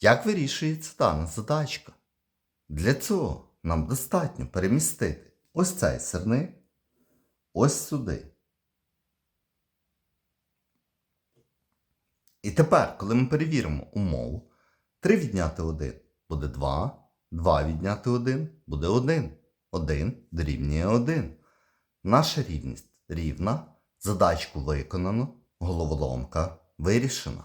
Як вирішується дана задачка? Для цього нам достатньо перемістити ось цей сирник ось сюди. І тепер, коли ми перевіримо умову, 3 відняти 1 буде 2, 2 відняти 1 буде 1, 1 дорівнює 1. Наша рівність рівна, задачку виконано, головоломка вирішена.